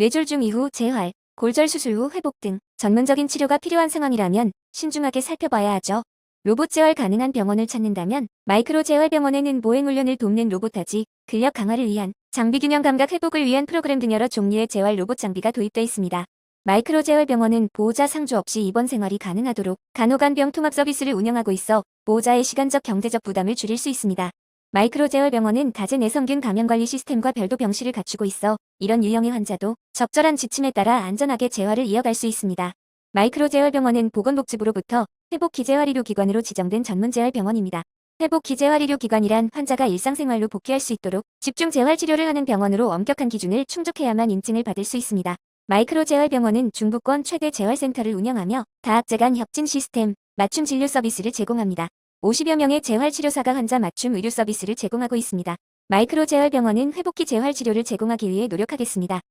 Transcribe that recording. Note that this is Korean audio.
뇌졸중 이후 재활, 골절 수술 후 회복 등 전문적인 치료가 필요한 상황이라면 신중하게 살펴봐야 하죠. 로봇 재활 가능한 병원을 찾는다면 마이크로 재활 병원에는 보행 훈련을 돕는 로봇하지, 근력 강화를 위한 장비 균형 감각 회복을 위한 프로그램 등 여러 종류의 재활 로봇 장비가 도입돼 있습니다. 마이크로 재활 병원은 보호자 상주 없이 입원 생활이 가능하도록 간호간병 통합 서비스를 운영하고 있어 보호자의 시간적 경제적 부담을 줄일 수 있습니다. 마이크로 재활병원은 가제 내성균 감염 관리 시스템과 별도 병실을 갖추고 있어 이런 유형의 환자도 적절한 지침에 따라 안전하게 재활을 이어갈 수 있습니다. 마이크로 재활병원은 보건복지부로부터 회복 기재활의료 기관으로 지정된 전문 재활 병원입니다. 회복 기재활의료 기관이란 환자가 일상생활로 복귀할 수 있도록 집중 재활 치료를 하는 병원으로 엄격한 기준을 충족해야만 인증을 받을 수 있습니다. 마이크로 재활 병원은 중부권 최대 재활센터를 운영하며 다학제 간 협진 시스템, 맞춤 진료 서비스를 제공합니다. 50여 명의 재활치료사가 환자 맞춤 의료 서비스를 제공하고 있습니다. 마이크로 재활병원은 회복기 재활 치료를 제공하기 위해 노력하겠습니다.